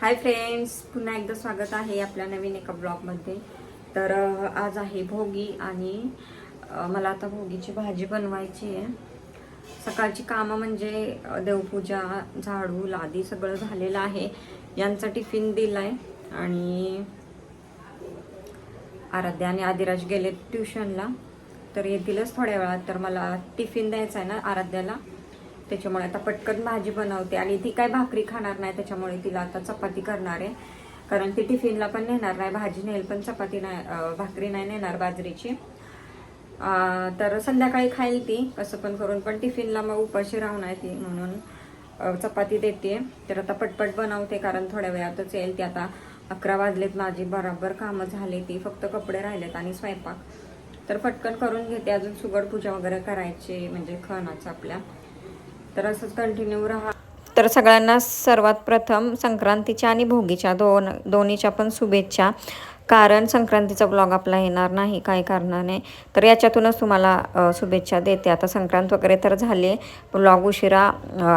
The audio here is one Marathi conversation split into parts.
हाय फ्रेंड्स पुन्हा एकदा स्वागत आहे आपल्या नवीन एका ब्लॉगमध्ये. तर आज आहे भोगी आणि मला आता भोगीची भाजी बनवायची आहे. सकाळची कामं म्हणजे देवपूजा झाडू लादी सगळं झालेलं आहे. यांचा टिफिन दिलाय आणि आराध्या आणि आदिराज गेले ट्युशनला. तर येतीलच थोड्या वेळात. तर मला टिफिन द्यायचा आहे ना आराध्याला. त्याच्यामुळे आता पटकन भाजी बनवते आणि ती काय भाकरी खाणार नाही त्याच्यामुळे तिला आता चपाती करणार आहे. कारण ती टिफिनला पण नेणार नाही भाजी नेल पण चपाती नाही भाकरी नाही नेणार बाजरीची. तर संध्याकाळी खाईल ती कसं पण करून पण टिफिनला मग उपाशी राहून आहे ती म्हणून चपाती देते. तर आता पटपट बनवते कारण थोड्या वेळातच येईल ती आता. अकरा वाजलेत माझी बराबर कामं झाली ती फक्त कपडे राहिलेत आणि स्वयंपाक. तर पटकन करून घेते अजून सुगड पूजा वगैरे करायची म्हणजे खणाचं आपल्या. तर असंच कंटिन्यू राहा. तर सगळ्यांना सर्वात प्रथम संक्रांतीच्या आणि भोगीच्या दोन दोन्हीच्या पण शुभेच्छा. कारण संक्रांतीचा ब्लॉग आपला येणार नाही काही कारणाने. तर याच्यातूनच तुम्हाला शुभेच्छा देते. आता संक्रांत वगैरे तर झाली ब्लॉग उशिरा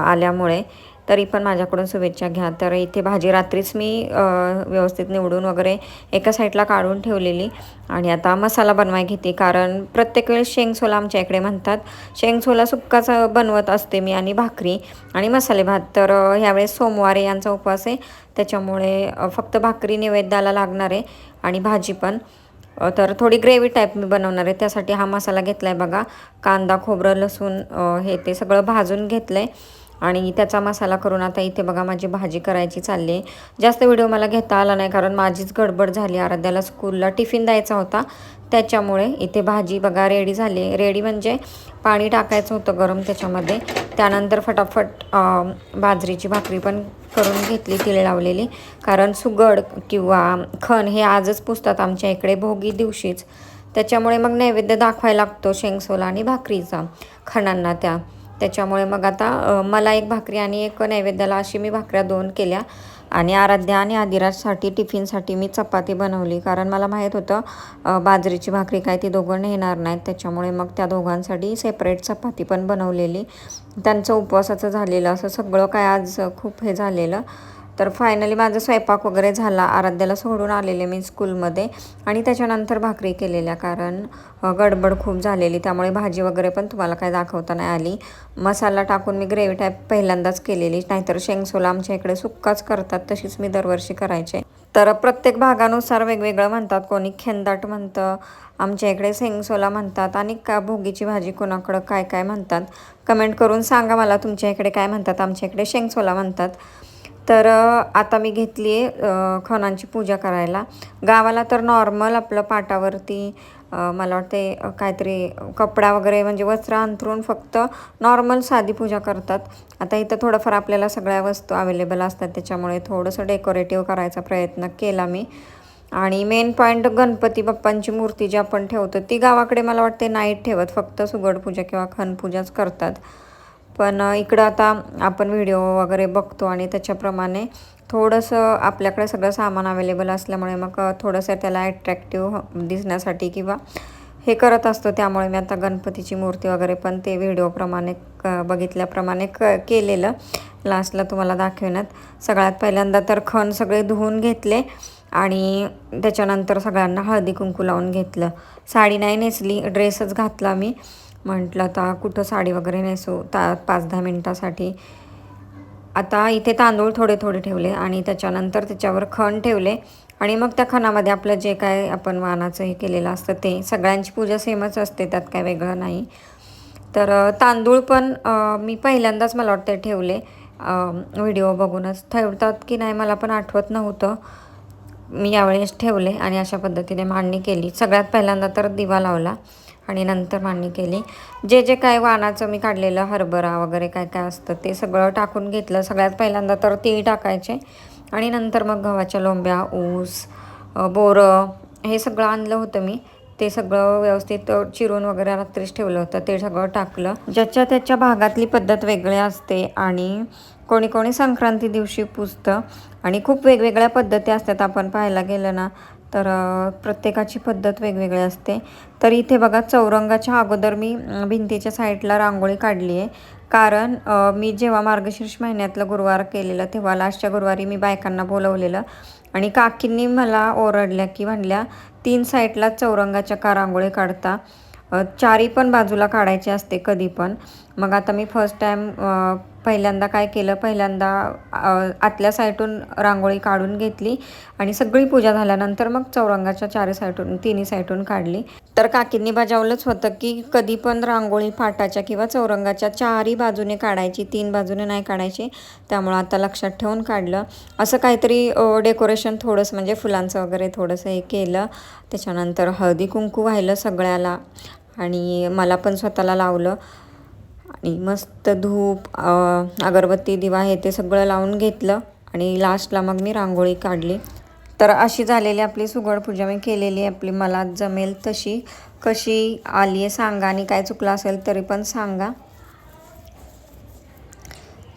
आल्यामुळे. तरी पण माझ्याकडून शुभेच्छा घ्या. तर इथे भाजी रात्रीच मी व्यवस्थित निवडून वगैरे एका साईडला काढून ठेवलेली. आणि आता मसाला बनवाय घेते कारण प्रत्येक वेळेस शेंगसोला आमच्या इकडे म्हणतात. शेंगसोला सुक्काच बनवत असते मी आणि भाकरी आणि मसाले भात. तर ह्यावेळेस सोमवारी यांचा उपवास आहे. त्याच्यामुळे फक्त भाकरी नैवेद्याला लागणार आहे आणि भाजी पण. तर थोडी ग्रेव्ही टाईप मी बनवणार आहे. त्यासाठी हा मसाला घेतला आहे बघा. कांदा खोबरं लसूण हे ते सगळं भाजून घेतलं आहे आणि त्याचा मसाला करून आता इथे बघा माझी भाजी करायची चालली. आहे जास्त व्हिडिओ मला घेता आला नाही कारण माझीच गडबड झाली. आराध्याला स्कूलला टिफिन द्यायचा होता. त्याच्यामुळे इथे भाजी बघा रेडी झाली. रेडी म्हणजे पाणी टाकायचं होतं गरम त्याच्यामध्ये. त्यानंतर फटाफट बाजरीची भाकरी पण करून घेतली तिळ लावलेली. कारण सुगड किंवा खण हे आजच पुसतात आमच्या इकडे भोगी दिवशीच. त्याच्यामुळे मग नैवेद्य दाखवायला लागतो शेंगसोला आणि भाकरीचा खणांना त्या. त्याच्यामुळे मग आता मला एक भाकरी आणि एक नैवेद्याला अशी मी भाकऱ्या दोन केल्या. आणि आराध्या आणि आदिराजसाठी टिफिनसाठी मी चपाती बनवली. कारण मला माहीत होतं बाजरीची भाकरी काय ती दोघं नेणार नाहीत. त्याच्यामुळे मग त्या दोघांसाठी सेपरेट चपाती पण बनवलेली. त्यांचं उपवासाचं झालेलं असं सगळं काय आज खूप हे झालेलं. तर फायनली माझा स्वयंपाक वगैरे झाला. आराध्याला सोडून आलेले मी स्कूलमध्ये आणि त्याच्यानंतर भाकरी केलेल्या कारण गडबड खूप झालेली. त्यामुळे भाजी वगैरे पण तुम्हाला काय दाखवता नाही आली. मसाला टाकून मी ग्रेव्ही टाईप पहिल्यांदाच केलेली. नाहीतर शेंगसोला आमच्या इकडे सुक्काच करतात तशीच मी दरवर्षी करायचे. तर प्रत्येक भागानुसार वेगवेगळं म्हणतात. कोणी खेंदाट म्हणतं आमच्या इकडे शेंगसोला म्हणतात आणि का भोगीची भाजी कोणाकडं काय काय म्हणतात. कमेंट करून सांगा मला तुमच्या इकडे काय म्हणतात. आमच्या इकडे शेंगसोला म्हणतात. तर आता मी घेतली आहे खणांची पूजा करायला. गावाला तर नॉर्मल आपलं पाटावरती मला वाटते काहीतरी कपडा वगैरे म्हणजे वस्त्र अंथरून फक्त नॉर्मल साधी पूजा करतात. आता इथं थोडंफार आपल्याला सगळ्या वस्तू अवेलेबल असतात त्याच्यामुळे थोडंसं डेकोरेटिव्ह करायचा प्रयत्न केला मी. आणि मेन पॉईंट गणपती बाप्पांची मूर्ती जी आपण ठेवतो ती गावाकडे मला वाटते नाईट ठेवत फक्त सुगड पूजा किंवा खणपूजाच करतात. पण इकडं आता आपण व्हिडिओ वगैरे बघतो आणि त्याच्याप्रमाणे थोडंसं आपल्याकडे सगळं सामान अवेलेबल असल्यामुळे मग थोडंसं त्याला ॲट्रॅक्टिव्ह दिसण्यासाठी किंवा हे करत असतो. त्यामुळे मी आता गणपतीची मूर्ती वगैरे पण ते व्हिडिओप्रमाणे क बघितल्याप्रमाणे क केलेलं. लास्टला तुम्हाला दाखवण्यात सगळ्यात पहिल्यांदा तर खण सगळे धुवून घेतले आणि त्याच्यानंतर सगळ्यांना हळदी कुंकू लावून घेतलं. साडी नाही नेसली ड्रेसच घातला मी. म्हटलं आता कुठं साडी वगैरे नेसू? ता पाच दहा मिनटासाठी. आता इथे तांदूळ थोडे थोडे ठेवले आणि त्याच्यानंतर त्याच्यावर खण ठेवले. आणि मग त्या खणामध्ये आपलं जे काय आपण वानाचं हे केलेलं असतं ते सगळ्यांची पूजा सेमच असते त्यात काय वेगळं नाही. तर तांदूळ पण मी पहिल्यांदाच मला वाटतं ठेवले. व्हिडिओ बघूनच. ठेवतात की नाही मला पण आठवत नव्हतं. मी यावेळेस ठेवले आणि अशा पद्धतीने मांडणी केली. सगळ्यात पहिल्यांदा तर दिवा लावला. आणि नंतर मांडणी केली. जे जे काय वाणाचं मी काढलेलं हरभरा वगैरे काय काय असतं ते सगळं टाकून घेतलं. सगळ्यात पहिल्यांदा तर तीळ टाकायचे आणि नंतर मग गव्हाच्या लोंब्या ऊस बोरं हे सगळं आणलं होतं मी. ते सगळं व्यवस्थित चिरून वगैरे रात्रीच ठेवलं होतं. ते सगळं टाकलं. ज्याच्या त्याच्या भागातली पद्धत वेगळी असते आणि कोणी कोणी संक्रांती दिवशी पुजतं आणि खूप वेगवेगळ्या पद्धती असतात. आपण पाहायला गेलं ना तर प्रत्येकाची पद्धत वेगवेगळी असते. तर इथे बघा चौरंगाच्या अगोदर मी भिंतीच्या साईडला रांगोळी काढली आहे. कारण मी जेव्हा मार्गशीर्ष महिन्यातलं गुरुवार केलेलं तेव्हा लास्टच्या गुरुवारी मी बायकांना बोलवलेलं. आणि काकींनी मला ओरडल्या की म्हणल्या तीन साईडला चौरंगाच्या का रांगोळी काढता? चारी पण बाजूला काढायची असते कधी पण. मग आता मी फर्स्ट टाईम पहिल्यांदा काय केलं? पहिल्यांदा आतल्या साईडून रांगोळी काढून घेतली आणि सगळी पूजा झाल्यानंतर मग चौरंगाच्या चारी साईडून तिन्ही साईडून काढली. तर काकींनी बजावलंच होतं की कधी पण रांगोळी फाटाच्या किंवा चौरंगाच्या चारही बाजूने काढायची तीन बाजूने नाही काढायची त्यामुळं आता लक्षात ठेवून काढलं. असं काहीतरी डेकोरेशन थोडंसं म्हणजे फुलांचं वगैरे थोडंसं हे केलं. त्याच्यानंतर हळदी कुंकू व्हायलं सगळ्याला आणि मला पण स्वतःला लावलं. आणि मस्त धूप अगरबत्ती दिवा हे ते सगळं लावून घेतलं आणि लास्टला मग मी रांगोळी काढली. तर अशी झालेली आपली सुगड पूजा. मी केलेली आहे आपली मला जमेल तशी. कशी आली आहे सांगा आणि काय चुकलं असेल तरी पण सांगा.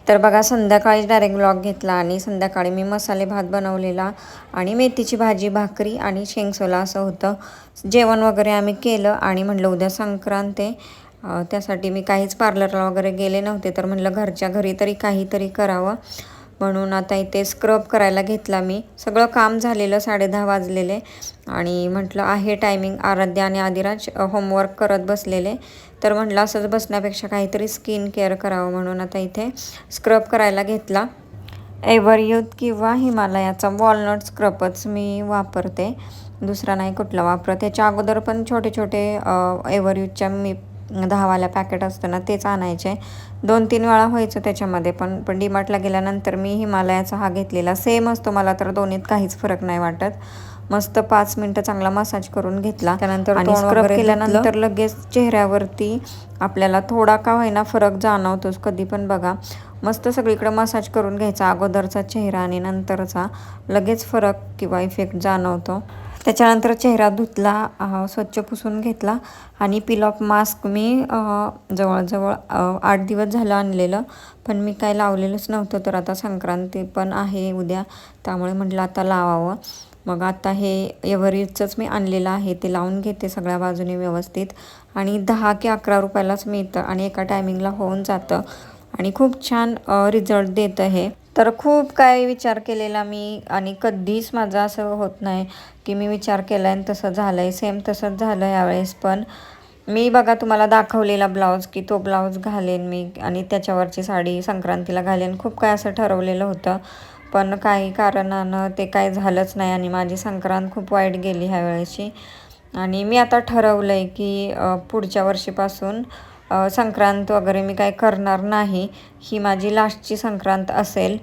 तर बघा संध्याकाळी डायरेक्ट ब्लॉग घेतला आणि संध्याकाळी मी मसाले भात बनवलेला आणि मेथीची भाजी भाकरी आणि शेंगसोला असं होतं. जेवण वगैरे आम्ही केलं आणि म्हटलं उद्या संक्रांत आहे. त्यासाठी मी काहीच पार्लरला वगैरे गेले नव्हते तर म्हटलं घरच्या घरी तरी काहीतरी करावं. म्हणून आता इथे स्क्रब करायला घेतला मी. सगळं काम झालेलं साडेदहा वाजलेले. आणि म्हटलं आहे टायमिंग आराध्या आणि आदिराज होमवर्क करत बसलेले. तर म्हटलं असंच बसण्यापेक्षा काहीतरी स्किन केअर करावं म्हणून आता इथे स्क्रब करायला घेतला. एव्हरयूथ किंवा हिमालयाचा वॉलनट स्क्रबच मी वापरते. दुसरा नाही कुठला वापरत. त्याच्या अगोदर पण छोटे छोटे एव्हरयूथच्या मी दहावाल्या पॅकेट असतं ना तेच आणायचे. दोन तीन वेळा व्हायचं त्याच्यामध्ये पण पण डीमार्टला गेल्यानंतर मी हिमालयाचा हा घेतलेला. सेम असतो मला तर दोन्हीत काहीच फरक नाही वाटत. मस्त पाच मिनटं चांगला मसाज करून घेतला. त्यानंतर आणि स्क्रब केल्यानंतर लगेच चेहऱ्यावरती आपल्याला थोडा का होईना फरक जाणवतोच कधी पण बघा. मस्त सगळीकडे मसाज करून घ्यायचा अगोदरचा चेहरा आणि नंतरचा. लगेच फरक किंवा इफेक्ट जाणवतो. त्याच्यानंतर चेहरा धुतला स्वच्छ पुसून घेतला आणि पिल ऑफ मास्क मी जवळजवळ आठ दिवस झालं आणलेलं. पण मी काय लावलेलंच नव्हतं तर आता संक्रांती पण आहे उद्या. त्यामुळे म्हटलं आता लावावं. मग आता हे एव्हरेजचंच मी आणलेलं आहे. ते लावून घेते सगळ्या बाजूने व्यवस्थित. आणि दहा की अकरा रुपयालाच मिळतं आणि एका टायमिंगला होऊन जातं. आणि खूप छान रिझल्ट देतं हे तर खूप काय विचार केलेला मी आणि कधीच माझं असं होत नाही की मी विचार केला आणि तसं झालं आहे सेम तसंच झालं यावेळेस. पण मी बघा तुम्हाला दाखवलेला ब्लाऊज की तो ब्लाऊज घालेन मी आणि त्याच्यावरची साडी संक्रांतीला घालेन. खूप काय असं ठरवलेलं होतं. पण काही कारणानं ते काय झालंच नाही आणि माझी संक्रांत खूप वाईट गेली ह्यावेळेची आणि मी आता ठरवलं आहे की पुढच्या वर्षीपासून संक्रांत वगैरे मी काय करणार नाही. ही माझी लास्टची संक्रांत असेल.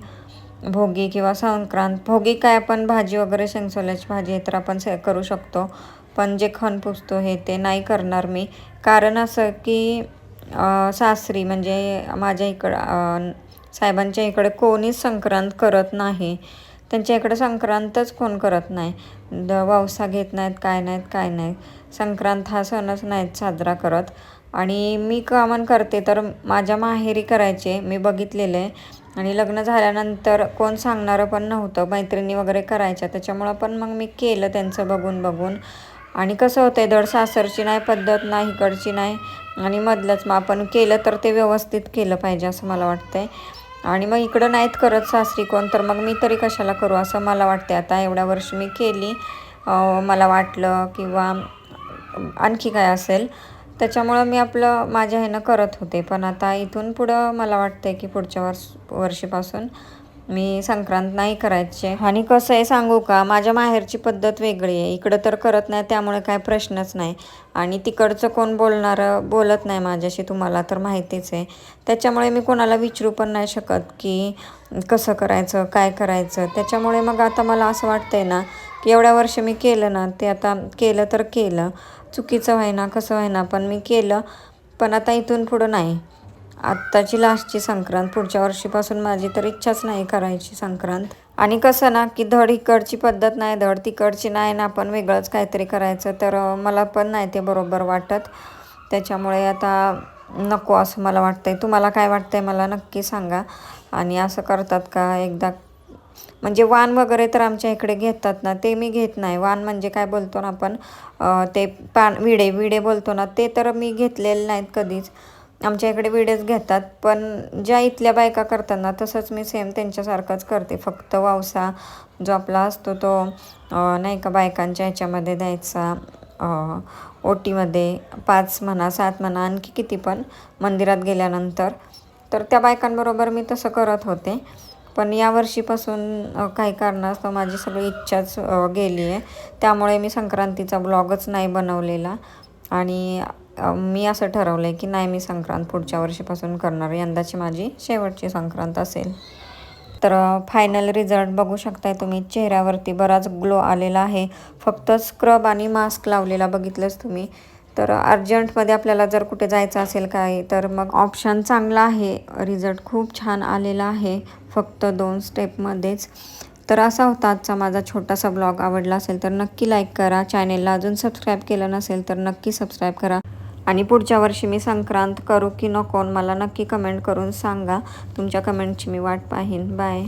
भोगी किंवा संक्रांत. भोगी काय आपण भाजी वगैरे शेंगसोल्याची भाजी आहे तर आपण से करू शकतो. पण जे खण पुसतो हे ते नाही करणार मी. कारण असं की सासरी म्हणजे माझ्या इकडं साहेबांच्या इकडे कोणीच संक्रांत करत नाही. त्यांच्या इकडे संक्रांतच कोण करत नाही. द वावसा घेत नाहीत काय नाहीत काय नाहीत. संक्रांत हा सणच नाहीत साजरा करत. आणि मी कामन करते तर माझ्या माहेरी करायचे मी बघितलेलं. आहे आणि लग्न झाल्यानंतर कोण सांगणारं पण नव्हतं मैत्रिणी वगैरे करायच्या. त्याच्यामुळं पण मग मी केलं त्यांचं बघून बघून. आणि कसं होतं आहे धड सासरची नाही पद्धत नाही इकडची नाही. आणि मधलंच मग आपण केलं तर ते व्यवस्थित केलं पाहिजे असं मला वाटतंय. आणि मग इकडं नाहीत करत सासरी कोण तर मग मी तरी कशाला करू असं मला वाटते आता एवढ्या वर्ष मी केली. मला वाटलं किंवा आणखी काय असेल. त्याच्यामुळं मी आपलं माझ्या ह्यानं करत होते. पण आता इथून पुढं मला वाटतंय की पुढच्या वर्ष वर्षीपासून मी संक्रांत नाही करायचे. आणि कसं आहे सांगू का? माझ्या माहेरची पद्धत वेगळी आहे. इकडं तर करत नाही त्यामुळे काय प्रश्नच नाही. आणि तिकडचं कोण बोलणारं बोलत नाही माझ्याशी तुम्हाला तर माहितीच आहे. त्याच्यामुळे मी कोणाला विचारू पण नाही शकत की कसं करायचं काय करायचं. त्याच्यामुळे मग आता मला असं वाटतंय ना की एवढ्या वर्ष मी केलं ना ते आता केलं तर केलं. चुकीचं व्हायना कसं व्हायना पण मी केलं. पण आता इथून पुढं नाही. आत्ताची लास्टची संक्रांत पुढच्या वर्षीपासून माझी तर इच्छाच नाही करायची संक्रांत. आणि कसं ना की धड इकडची पद्धत नाही धड तिकडची नाही ना आपण वेगळंच काहीतरी करायचं. तर मला पण नाही ते बरोबर वाटत. त्याच्यामुळे आता नको असं मला वाटतंय. तुम्हाला काय वाटतंय मला नक्की सांगा. आणि असं करतात का? एकदा म्हणजे वाण वगैरे तर आमच्या इकडे घेतात ना ते मी घेत नाही. वाण म्हणजे काय बोलतो ना आपण ते पान विडे विडे बोलतो ना ते तर मी घेतलेले नाहीत कधीच. आमच्या इकडे विडेच घेतात पण ज्या इथल्या बायका करतात ना तसंच मी सेम त्यांच्यासारखंच करते. फक्त वावसा जो आपला असतो तो नाही का बायकांच्या ह्याच्यामध्ये द्यायचा ओटीमध्ये पाच म्हणा सात म्हणा आणखी किती पण मंदिरात गेल्यानंतर. तर त्या बायकांबरोबर मी तसं करत होते. पण या वर्षीपासून काही कारणास्तव माझी सगळी इच्छाच गेली आहे. त्यामुळे मी संक्रांतीचा ब्लॉगच नाही बनवलेला. आणि मी असं ठरवलं आहे की नाही मी संक्रांत पुढच्या वर्षीपासून करणार. यंदाची माझी शेवटची संक्रांत असेल. तर फायनल रिझल्ट बघू शकताय तुम्ही. चेहऱ्यावरती बराच ग्लो आलेला आहे. फक्त स्क्रब आणि मास्क लावलेला बघितलंच तुम्ही. तर अर्जंटमध्ये आपल्याला जर कुठे जायचं असेल काय तर मग ऑप्शन चांगला आहे. रिझल्ट खूप छान आलेला आहे. फक्त दोन स्टेपमध्येच तर असा होता आजचा माझा छोटासा ब्लॉग आवडला असेल तर नक्की लाईक करा. चॅनेलला अजून सबस्क्राईब केलं नसेल तर नक्की सबस्क्राईब करा. आणि पुढच्या वर्षी मी संक्रांत करू की नको मला नक्की कमेंट करून सांगा. तुमच्या कमेंटची मी वाट पाहीन. बाय